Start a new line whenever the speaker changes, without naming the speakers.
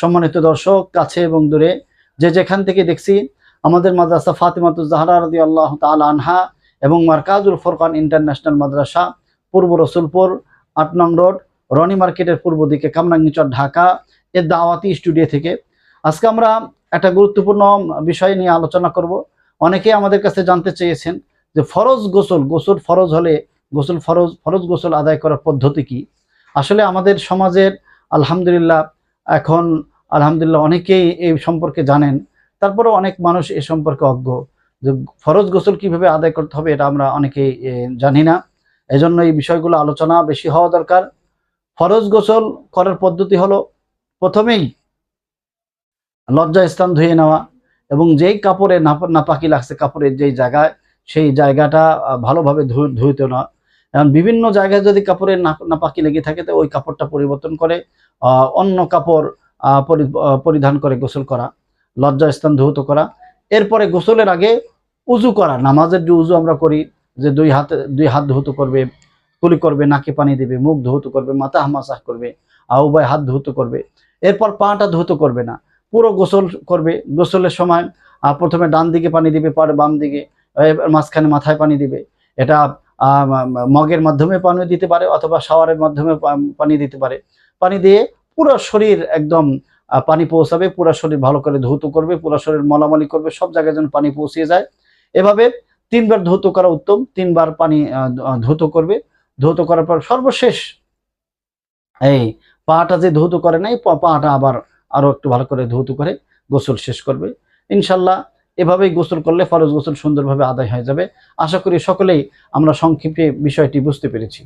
সম্মানিত দর্শক, কাছে এবং দূরে, যে যেখান থেকে দেখছি, আমাদের মাদ্রাসা ফাতিমাতুজ জাহরা রদি আল্লাহ তাল আনহা এবং মার্কাজুল ফোরকান ইন্টারন্যাশনাল মাদ্রাসা, পূর্ব রসুলপুর, আট নং রোড, রনি মার্কেটের পূর্ব দিকে, কামরাঙ্গিচর, ঢাকা, এর দাওয়াতি স্টুডিও থেকে। আজকে আমরা একটা গুরুত্বপূর্ণ বিষয় নিয়ে আলোচনা করব। অনেকে আমাদের কাছে জানতে চেয়েছেন যে ফরজ গোসল গোসল ফরজ হলে গোসল ফরজ ফরজ গোসল আদায় করার পদ্ধতি কি? আসলে আমাদের সমাজের, আলহামদুলিল্লাহ এখন আলহামদুলিল্লাহ অনেকেই এই সম্পর্কে জানেন। তারপরে অনেক মানুষ এ সম্পর্কে অজ্ঞ। যে ফরজ গোসল কীভাবে আদায় করতে হবে এটা আমরা অনেকেই জানি না। এজন্য এই বিষয়গুলো আলোচনা বেশি হওয়া দরকার। ফরজ গোসল করার পদ্ধতি হলো, প্রথমেই লজ্জা স্থান ধুয়ে নেওয়া এবং যেই কাপড়ে নাপ- নাপাকি লাগছে কাপড়ের যেই জায়গায়, সেই জায়গাটা ভালোভাবে ধুইতে না এখন বিভিন্ন জায়গায় যদি কাপড়ের নাপ- নাপাকি লেগে থাকে, তো ওই কাপড়টা পরিবর্তন করে অন্য কাপড় পরি- পরিধান করে গোসল করা লজ্জা স্থান ধৌত করা। এরপরে গোসলের আগে উজু করা, নামাজের যে উজু আমরা করি, যে দুই হাতে, দুই হাত ধৌত করবে, কুলি করবে, নাকে পানি দিবে, মুখ ধৌত করবে, মাথা হামাসাহ করবে আর উভয় হাত ধৌত করবে। এরপর পাটা ধৌত করবে না, পুরো গোসল করবে। গোসলের সময় প্রথমে ডান দিকে পানি দিবে, পরে বাম দিকে মাঝখানে মাথায় পানি দিবে। এটা মগের মাধ্যমে পানি দিতে পারে অথবা শাওয়ারের মাধ্যমে পানি দিতে পারে। পানি দিয়ে পুরো শরীর একদম পানি পৌঁছাবে, পুরো শরীর ভালো করে ধৌত করবে, পুরো শরীর মলামলি করবে, সব জায়গায় যেন পানি পৌঁছিয়ে যায়। এভাবে তিনবার ধৌত করা উত্তম, তিনবার পানি ধৌত করবে। ধৌত করার পর সর্বশেষ এই পাটা যে ধৌত করে নাই পাটা আবার আরও একটু ভালো করে ধৌত করে গোসল শেষ করবে। ইনশাল্লাহ এভাবেই গোসল করলে ফরজ গোসল সুন্দরভাবে আদায় হয়ে যাবে। আশা করি সকলেই আমরা সংক্ষিপ্তে বিষয়টি বুঝতে পেরেছি।